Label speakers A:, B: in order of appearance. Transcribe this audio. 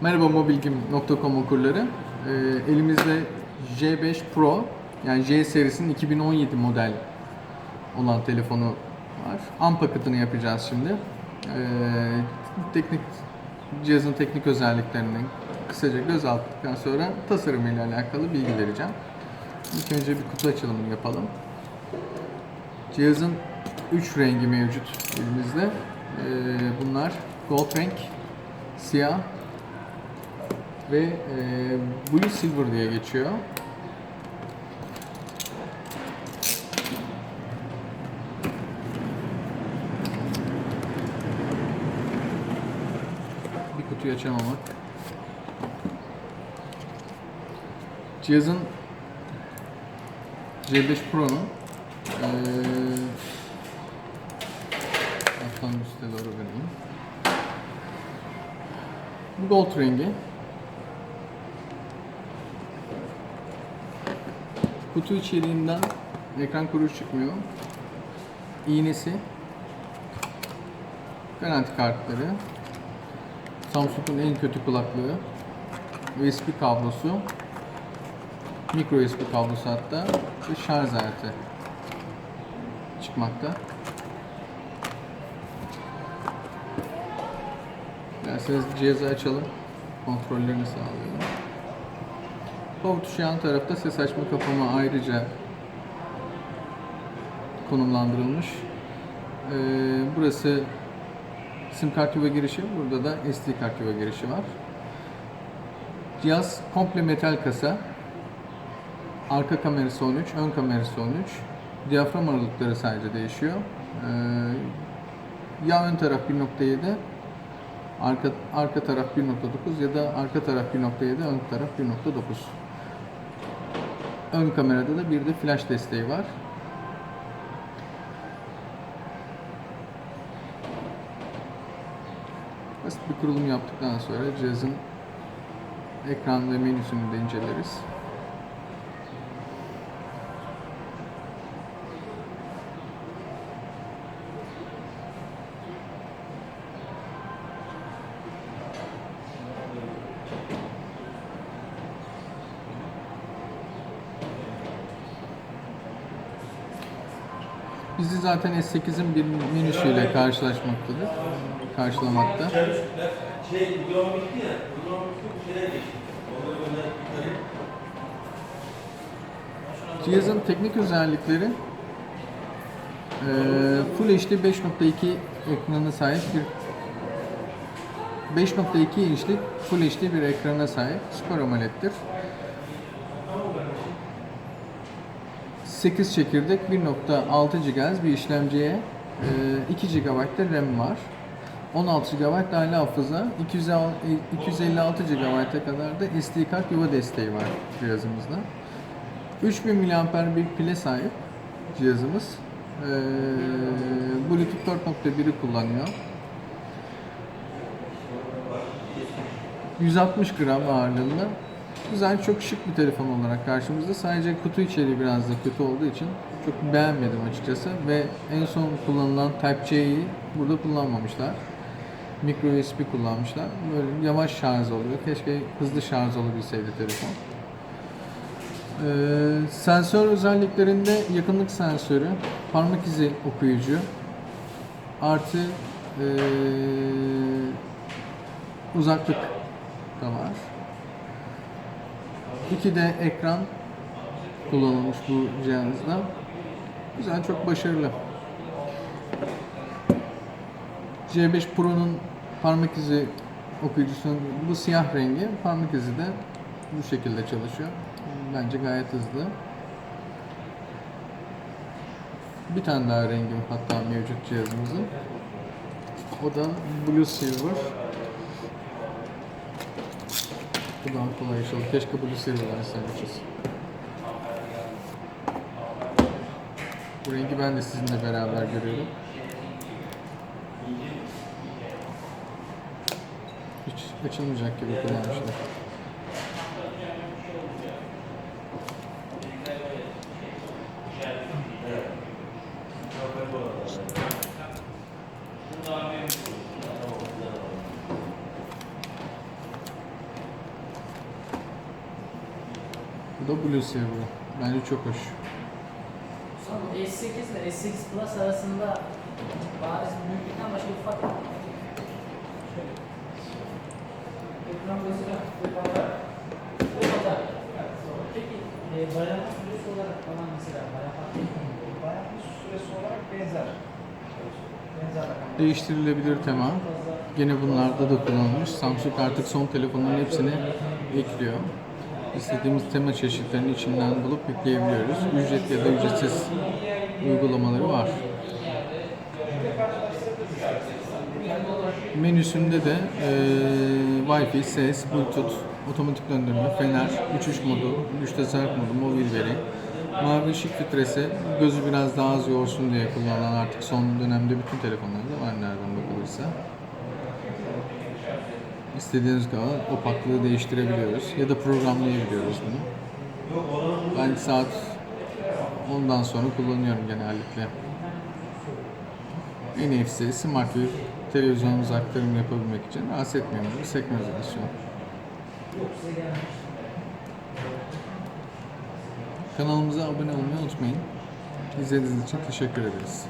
A: Merhaba mobilgim.com okurları. Ee, elimizde J5 Pro yani J serisinin 2017 model olan telefonu var. Unpacked'ını yapacağız şimdi. Ee, teknik cihazın teknik özelliklerini kısaca göz attıktan sonra tasarımıyla alakalı bilgi vereceğim. İlk önce bir kutu açılımını yapalım. Cihazın 3 rengi mevcut elimizde. Ee, bunlar gold renk, siyah ve e, Blue Silver diye geçiyor. Bir kutuyu açamamak. Cihazın C5 Pro'nun eee alttan üstte doğru vereyim. Gold rengi. Kutu içeriğinden ekran koruyucu çıkmıyor. İğnesi. Garanti kartları. Samsung'un en kötü kulaklığı. USB kablosu. Micro USB kablosu hatta. Ve şarj aleti çıkmakta. Derseniz cihazı açalım. Kontrollerini sağlayalım. Power tuşu yan tarafta ses açma kapama ayrıca konumlandırılmış. Ee, burası sim kart yuva girişi, burada da SD kart yuva girişi var. Cihaz komple metal kasa. Arka kamerası 13, ön kamerası 13. Diyafram aralıkları sadece değişiyor. Ee, ya ön taraf 1.7, arka arka taraf 1.9 ya da arka taraf 1.7, ön taraf 1.9. Ön kamerada da bir de flash desteği var. Basit bir kurulum yaptıktan sonra cihazın ekran ve menüsünü de inceleriz. Bizi zaten S8'in bir menüsüyle karşılaşmaktadır. Karşılamakta. Cihazın teknik özellikleri eee, Full HD 5.2 ekranına sahip bir 5.2 inçlik Full HD bir ekrana sahip Super AMOLED'dir. 8 çekirdek 1.6 GHz bir işlemciye eee, 2 GB da RAM var. 16 GB dahili hafıza, 256 256 GB'a kadar da SD kart yuva desteği var cihazımızda. 3000 mAh bir pile sahip cihazımız. Ee, Bluetooth 4.1'i kullanıyor. 160 gram ağırlığında. Güzel, çok şık bir telefon olarak karşımızda. Sadece kutu içeriği biraz da kötü olduğu için çok beğenmedim açıkçası. Ve en son kullanılan Type-C'yi burada kullanmamışlar. Micro USB kullanmışlar. Böyle yavaş şarj oluyor. Keşke hızlı şarj olabilseydi telefon. Ee, sensör özelliklerinde yakınlık sensörü, parmak izi okuyucu, artı ee, uzaklık da var. İki de ekran kullanılmış bu cihazda. Güzel, çok başarılı. C5 Pro'nun parmak izi okuyucusunun bu siyah rengi, parmak izi de bu şekilde çalışıyor. Bence gayet hızlı. Bir tane daha rengim hatta mevcut cihazımızın. O da Blue Silver. Bu daha kolay iş olur. Keşke Blue Silver verseymişiz. Bu rengi ben de sizinle beraber görüyorum. Hiç açılmayacak gibi kullanmışlar. Da Blue Silver. Bence çok hoş.
B: Son S8 ile S8 Plus arasında bariz büyüklükten başka bir fark yok. Ekran. Bu kadar. Bu kadar. Peki e, dayanma süresi olarak falan mesela Dayanma
C: süresi olarak benzer. Benzer.
A: Değiştirilebilir tema. Gene bunlarda da kullanılmış. Samsung artık son telefonların hepsini ekliyor. İstediğimiz tema çeşitlerini içinden bulup yükleyebiliyoruz. Ücret ya da ücretsiz uygulamaları var. Menüsünde de eee Wi-Fi, ses, Bluetooth, otomatik döndürme, fener, uçuş modu, güç tasarruf modu, mobil veri, mavi ışık filtresi, gözü biraz daha az yorsun diye kullanılan artık son dönemde bütün telefonlarda var nereden bakılırsa. İstediğiniz kadar opaklığı değiştirebiliyoruz ya da programlayabiliyoruz bunu. Ben saat ondan sonra kullanıyorum genellikle. NFC, Smart View, televizyonumuza aktarım yapabilmek için rahatsız etmiyoruz. Sekmezasyon. Kanalımıza abone olmayı unutmayın. İzlediğiniz için teşekkür ederiz.